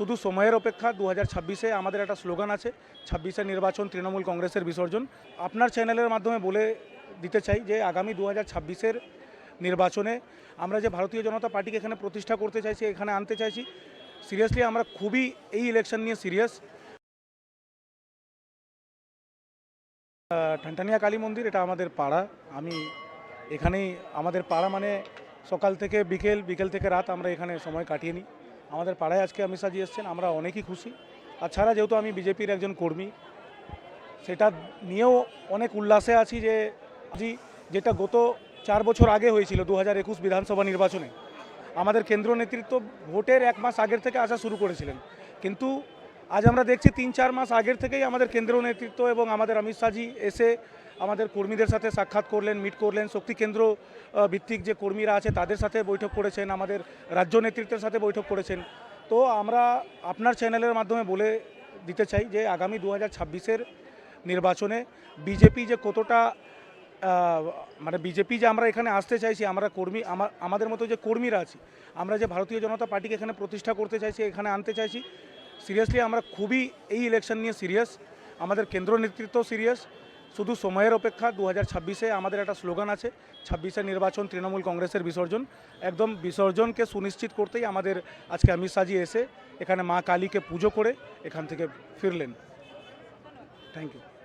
শুধু সময়ের অপেক্ষা দু হাজার ছাব্বিশে আমাদের একটা স্লোগান আছে, ছাব্বিশে নির্বাচন তৃণমূল কংগ্রেসের বিসর্জন। আপনার চ্যানেলের মাধ্যমে বলে দিতে চাই যে আগামী দু হাজার ছাব্বিশের নির্বাচনে আমরা যে ভারতীয় জনতা পার্টিকে এখানে প্রতিষ্ঠা করতে চাইছি, এখানে আনতে চাইছি, সিরিয়াসলি আমরা খুবই এই ইলেকশন নিয়ে সিরিয়াস। ঠানটানিয়া কালী মন্দির, এটা আমাদের পাড়া। আমি এখানেই, আমাদের পাড়া মানে সকাল থেকে বিকেল বিকেল থেকে রাত আমরা এখানে সময় কাটিয়ে নিই। আমাদের পাড়ায় আজকে অমিত শাহজি এসছেন, আমরা অনেকই খুশি। আর ছাড়া যেহেতু আমি বিজেপির একজন কর্মী, সেটা নিয়েও অনেক উল্লাসে আছি যে জি যেটা গত চার বছর আগে হয়েছিল দু হাজার একুশ বিধানসভা নির্বাচনে, আমাদের কেন্দ্র নেতৃত্ব ভোটের এক মাস আগের থেকে আসা শুরু করেছিলেন। কিন্তু আজ আমরা দেখছি তিন, চার মাস আগের থেকেই আমাদের কেন্দ্র নেতৃত্ব এবং আমাদের অমিত শাহজি এসে আমাদের কর্মীদের সাথে সাক্ষাৎ করলেন মিট করলেন। শক্তি কেন্দ্র ভিত্তিক যে কর্মীরা আছে তাদের সাথে বৈঠক করেছেন, আমাদের রাজ্য নেতৃত্বের সাথে বৈঠক করেছেন। তো আমরা আপনার চ্যানেলের মাধ্যমে বলে দিতে চাই যে আগামী দু হাজার নির্বাচনে বিজেপি যে কতটা মানে বিজেপি যে আমরা এখানে আসতে চাইছি, আমরা কর্মী আমাদের মতো যে কর্মীরা আছি, আমরা যে ভারতীয় জনতা পার্টিকে এখানে প্রতিষ্ঠা করতে চাইছি, এখানে আনতে চাইছি সিরিয়াসলি আমরা খুবই এই ইলেকশন নিয়ে সিরিয়াস আমাদের কেন্দ্র নেতৃত্ব সিরিয়াস শুধু সময়ের অপেক্ষা দু হাজার ছাব্বিশে আমাদের একটা স্লোগান আছে, ছাব্বিশে নির্বাচন তৃণমূল কংগ্রেসের বিসর্জন। একদম বিসর্জনকে সুনিশ্চিত করতেই আমাদের আজকে অমিত শাহজি এসে এখানে মা কালীকে পুজো করে এখান থেকে ফিরলেন। Thank you